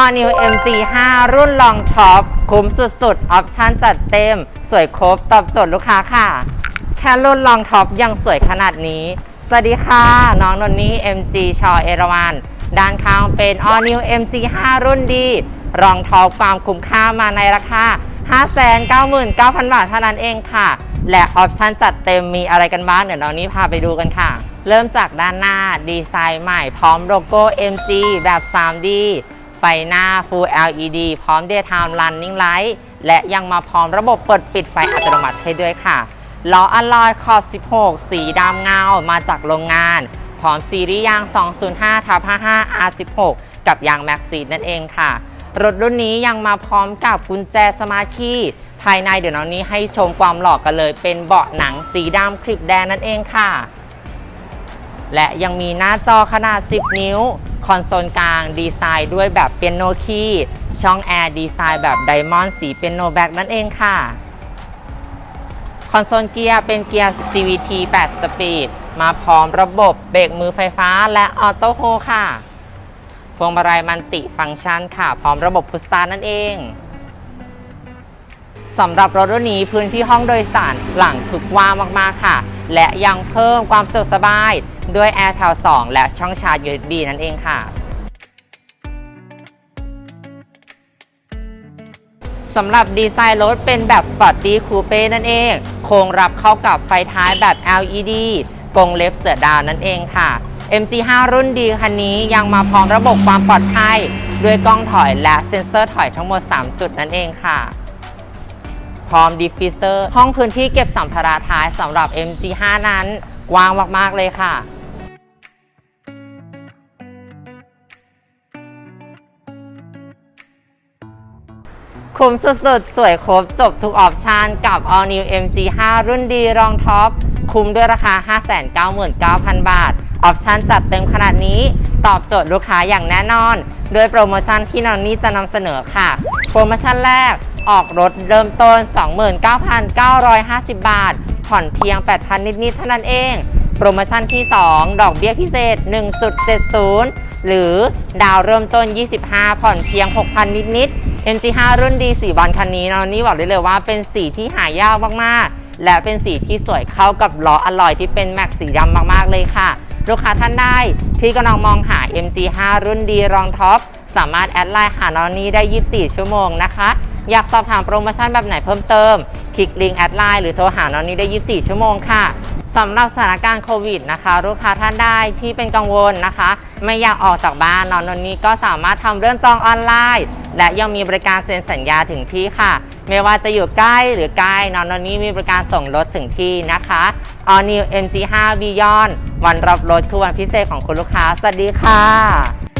All New MG 5 รุ่นลองท็อปคุ้มสุดๆ ออปชั่นจัดเต็ม สวยครบตอบโจทย์ลูกค้าค่ะ แค่รุ่นลองท็อปยังสวยขนาดนี้ สวัสดีค่ะ น้องนนนี่ MG ชอเอราวันด้านข้างเป็น All New MG 5 รุ่นดีรองท็อปความคุ้มค่ามาในราคา 599,000 บาทเท่านั้นเองค่ะ และออปชั่นจัดเต็มมีอะไรกันบ้างเดี๋ยวน้องนี้พาไปดูกันค่ะ เริ่มจากด้านหน้าดีไซน์ใหม่พร้อมโลโก้ MG แบบ 3D ไฟหน้า Full LED พร้อม Daytime Running Light และยังมาพร้อมระบบเปิดปิดไฟอัตโนมัติให้ด้วยค่ะล้ออะลอยขอบ 16 สีดำเงา มาจากโรงงาน พร้อมซีรีส์ยาง 205ทับ55 R16 กับยางแม็กซีนั่นเองค่ะ รถรุ่นนี้ยังมาพร้อมกับกุญแจสมาร์ทคีย์ภายในเดี๋ยวน้องนี้ให้ชมความหล่อกันเลย เป็นเบาะหนังสีดำคลิปแดงนั่นเองค่ะ และยังมีหน้าจอขนาด 10 นิ้ว คอนโซลกลางดีไซน์ด้วยแบบเปียโนคีย์ช่องแอร์ดีไซน์แบบไดมอนด์สีเปียโนแบ็กนั่นเองค่ะ คอนโซลเกียร์เป็นเกียร์ CVT 8 สปีด มาพร้อมระบบเบรกมือไฟฟ้าและออโต้โฮค่ะ พวงมาลัยมันติฟังก์ชันค่ะ พร้อมระบบพุชสตาร์นั่นเองสำหรับรถรุ่นนี้พื้นที่ห้องโดยสารหลังถึกว้างมาก ๆ ค่ะ และยังเพิ่มความสะดวกสบาย ด้วย Air t a l 2และช่องชาร์จ USB นั่นเองค่ะสำหรับดีไซน์รถเป็นแบบ Sporty Coupe นั่นเอง โครงรับเข้ากับไฟท้ายแบบ LED กงเล็บเสือดาวนั่นเองค่ะ MG5 รุ่นดีคันนี้ยังมาพร้อมระบบความปลอดภัย ด้วยกล้องถอยและเซ็นเซอร์ถอยทั้งหมด 3 จุดนั่นเองค่ะ พร้อมดิฟฟิเซอร์ ห้องพื้นที่เก็บสัมภาระท้ายสำหรับ MG5 นั้น กว้างมาก ๆ เลยค่ะ คุ้มสุด ๆ สวยครบจบทุกออปชันกับ All New MG5 รุ่นดีรองท็อป คุ้มด้วยราคา 599,000 บาท ออปชันจัดเต็มขนาดนี้ ตอบโจทย์ลูกค้าอย่างแน่นอน โดยโปรโมชั่นที่นอนนี่จะนำเสนอค่ะ โปรโมชั่นแรกออกรถเริ่มต้น 29,950 บาท ผ่อนเพียง 8,000 นิด ๆ เท่านั้นเอง โปรโมชั่นที่ 2 ดอกเบี้ยพิเศษ 1.70 หรือดาวเริ่มต้น 25 ผ่อนเพียง 6,000 นิด ๆ MG5 รุ่นดีสีบอลคันนี้เนาะนี่บอกได้เลยว่าเป็นสีที่หายากมาก ๆและเป็นสีที่สวยเข้ากับล้ออลลอยที่เป็นแม็กสีดำมาก ๆ เลยค่ะ ลูกค้าท่านใดที่กำลังมองหา MG5 รุ่นดีรองท็อป สามารถแอดไลน์หาน้องนี้ได้ 24 ชั่วโมงนะคะ อยากสอบถามโปรโมชั่นแบบไหนเพิ่มเติม คลิกลิงก์แอดไลน์หรือโทรหาน้องนี้ได้ 24 ชั่วโมงค่ะสำหรับสถานการณ์โควิดนะคะ ลูกค้าท่านได้ที่เป็นกังวลนะคะ ไม่อยากออกจากบ้านนอนนนี้ก็สามารถทำเรื่องจองออนไลน์ และยังมีบริการเซ็นสัญญาถึงที่ค่ะ ไม่ว่าจะอยู่ใกล้หรือไกลนอนนนี้มีบริการส่งรถถึงที่นะคะ All New MG5 Beyond วันรับรถคือวันพิเศษของคุณลูกค้า สวัสดีค่ะ